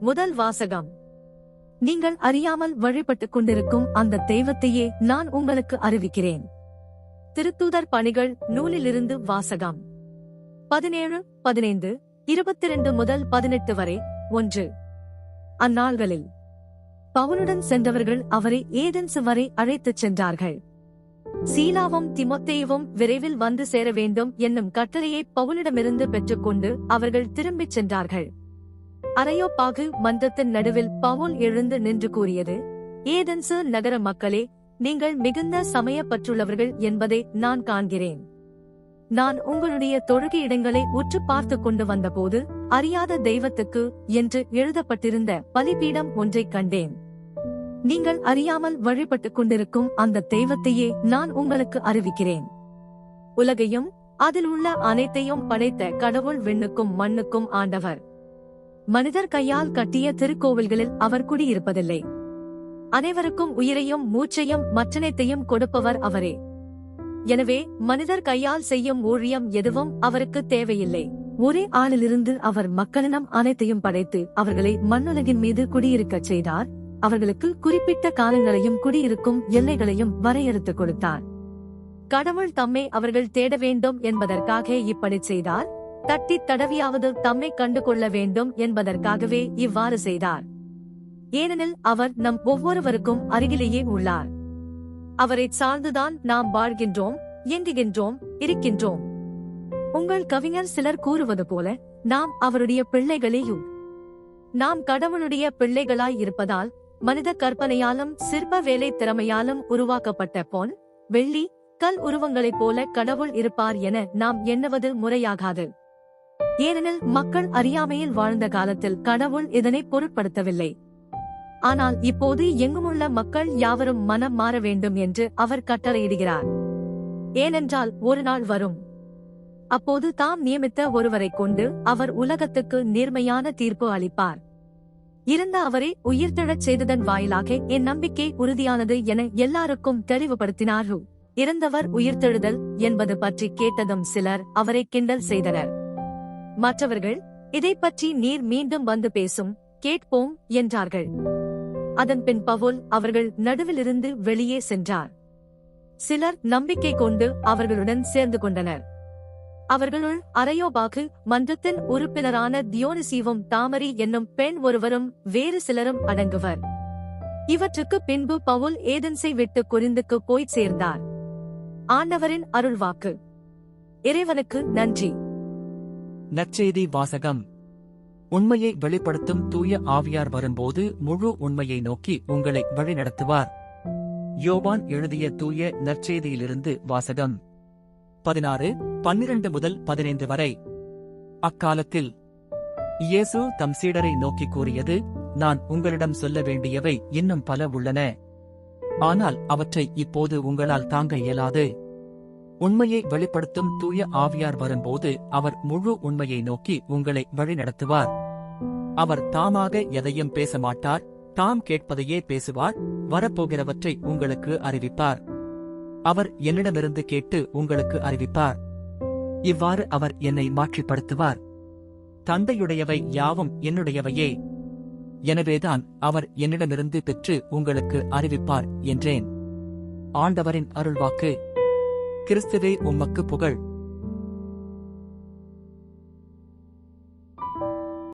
முதல் வாசகம். நீங்கள் அறியாமல் வழிபட்டுக் கொண்டிருக்கும் அந்த தெய்வத்தையே நான் உங்களுக்கு அறிவிக்கிறேன். திருத்தூதர் பணிகள் நூலிலிருந்து வாசகம். பதினேழு பதினைந்து இருபத்தி ரெண்டு முதல் பதினெட்டு வரை ஒன்று. அந்நாள்களில் பவுனுடன் சென்றவர்கள் அவரை ஏதென்ஸ் வரை அழைத்துச் சென்றார்கள். சீலாவும் திமொத்தேயுவும் விரைவில் வந்து சேர வேண்டும் என்னும் கட்டளையை பவுலிடமிருந்து பெற்றுக்கொண்டு அவர்கள் திரும்பிச் சென்றார்கள். அரையோப்பாகு மன்றத்தின் நடுவில் பவுல் எழுந்து நின்று கூறியது ஏதென்சு நகர மக்களே நீங்கள் மிகுந்த சமயப்பற்றுள்ளவர்கள் என்பதை நான் காண்கிறேன். நான் உங்களுடைய தொழுகை இடங்களை உற்று பார்த்துக் கொண்டு வந்தபோது அறியாத தெய்வத்துக்கு என்று எழுதப்பட்டிருந்த பலிபீடம் ஒன்றைக் கண்டேன். நீங்கள் அறியாமல் வழிபட்டுக் கொண்டிருக்கும் அந்த தெய்வத்தையே நான் உங்களுக்கு அறிவிக்கிறேன். உலகையும் அதில் உள்ள அனைத்தையும் படைத்த கடவுள் விண்ணுக்கும் மண்ணுக்கும் ஆண்டவர். மனிதர் கையால் கட்டிய திருக்கோவில்களில் அவர் குடியிருப்பதில்லை. அனைவருக்கும் உயிரையும் மூச்சையும் மற்றனைத்தையும் கொடுப்பவர் அவரே. எனவே மனிதர் கையால் செய்யும் ஊழியம் எதுவும் அவருக்கு தேவையில்லை. ஒரே ஆளிலிருந்து அவர் மக்களிடம் அனைத்தையும் படைத்து அவர்களை மண்ணுலகின் மீது குடியிருக்கச் செய்தார். அவர்களுக்கு குறிப்பிட்ட காலங்களையும் குடியிருக்கும் எல்லைகளையும் வரையறுத்துக் கொடுத்தார். கடவுள் தம்மை அவர்கள் தேட வேண்டும் என்பதற்காக இப்படி செய்தார். தட்டி தடவியாவது தம்மை கண்டு கொள்ள வேண்டும் என்பதற்காகவே இவ்வாறு செய்தார். ஏனெனில் அவர் நம் ஒவ்வொருவருக்கும் அருகிலேயே உள்ளார். அவரை சார்ந்துதான் நாம் வாழ்கின்றோம் இயங்குகின்றோம் இருக்கின்றோம். உங்கள் கவிஞர் சிலர் கூறுவது போல நாம் அவருடைய பிள்ளைகளேயும் நாம் கடவுளுடைய பிள்ளைகளாய் இருப்பதால் மனித கற்பனையாலும் சிற்ப வேலை திறமையாலும் உருவாக்கப்பட்ட பொன் வெள்ளி கல் உருவங்களைப் போல கடவுள் இருப்பார் என நாம் எண்ணுவது முறையாகாது. ஏனெனில் மக்கள் அறியாமையில் வாழ்ந்த காலத்தில் கடவுள் இதனை பொருட்படுத்தவில்லை. ஆனால் இப்போது எங்குமுள்ள மக்கள் யாவரும் மனம் மாற வேண்டும் என்று அவர் கட்டளையிடுகிறார். ஏனென்றால் ஒரு நாள் வரும். அப்போது தாம் நியமித்த ஒருவரைக் கொண்டு அவர் உலகத்துக்கு நேர்மையான தீர்ப்பு அளிப்பார். இருந்த அவரை உயிர்த்தெழச் செய்ததன் வாயிலாக என் நம்பிக்கை உறுதியானது என எல்லாருக்கும் தெளிவுபடுத்தினார்கள் இறந்தவர் உயிர்த்தெழுதல் என்பது பற்றி கேட்டதும் சிலர் அவரை கிண்டல் செய்தனர். மற்றவர்கள் இதை பற்றி நீர் மீண்டும் வந்து பேசும் கேட்போம் என்றார்கள். அதன் பின் பவுல் அவர்கள் நடுவிலிருந்து வெளியே சென்றார். சிலர் நம்பிக்கை கொண்டு அவர்களுடன் சேர்ந்து கொண்டனர். அவர்களுள் அரையோபாகு மன்றத்தின் உறுப்பினரான தியோனிசீவும் தாமரி என்னும் பெண் ஒருவரும் வேறு சிலரும் அடங்குவர். இவற்றுக்கு பின்பு பவுல் ஏதென்ஸை விட்டு குறிந்துக்கு போய்ச் சேர்ந்தார். ஆண்டவரின் அருள்வாக்கு. இறைவனுக்கு நன்றி. நற்செய்தி வாசகம். உண்மையை வெளிப்படுத்தும் தூய ஆவியார் வரும்போது முழு உண்மையை நோக்கி உங்களை வழிநடத்துவார். யோவான் எழுதிய தூய நற்செய்தியிலிருந்து வாசகம். பதினாறு பன்னிரண்டு முதல் பதினைந்து வரை. அக்காலத்தில் இயேசு தம் சீடரை நோக்கி கூறியது நான் உங்களிடம் சொல்ல வேண்டியவை இன்னும் பல உள்ளன. ஆனால் அவற்றை இப்போது உங்களால் தாங்க இயலாது. உண்மையை வெளிப்படுத்தும் தூய ஆவியார் வரும்போது அவர் முழு உண்மையை நோக்கி உங்களை வழிநடத்துவார். அவர் தாமாக எதையும் பேச மாட்டார் தாம் கேட்பதையே பேசுவார் வரப்போகிறவற்றை உங்களுக்கு அறிவிப்பார். அவர் என்னிடமிருந்து கேட்டு உங்களுக்கு அறிவிப்பார். இவ்வாறு அவர் என்னை மாற்றிப்படுத்துவார். தந்தையுடையவை யாவும் என்னுடையவையே. எனவேதான் அவர் என்னிடமிருந்து பெற்று உங்களுக்கு அறிவிப்பார் என்றேன். ஆண்டவரின் அருள்வாக்கு. கிறிஸ்துவே உம்மக்கு புகழ்.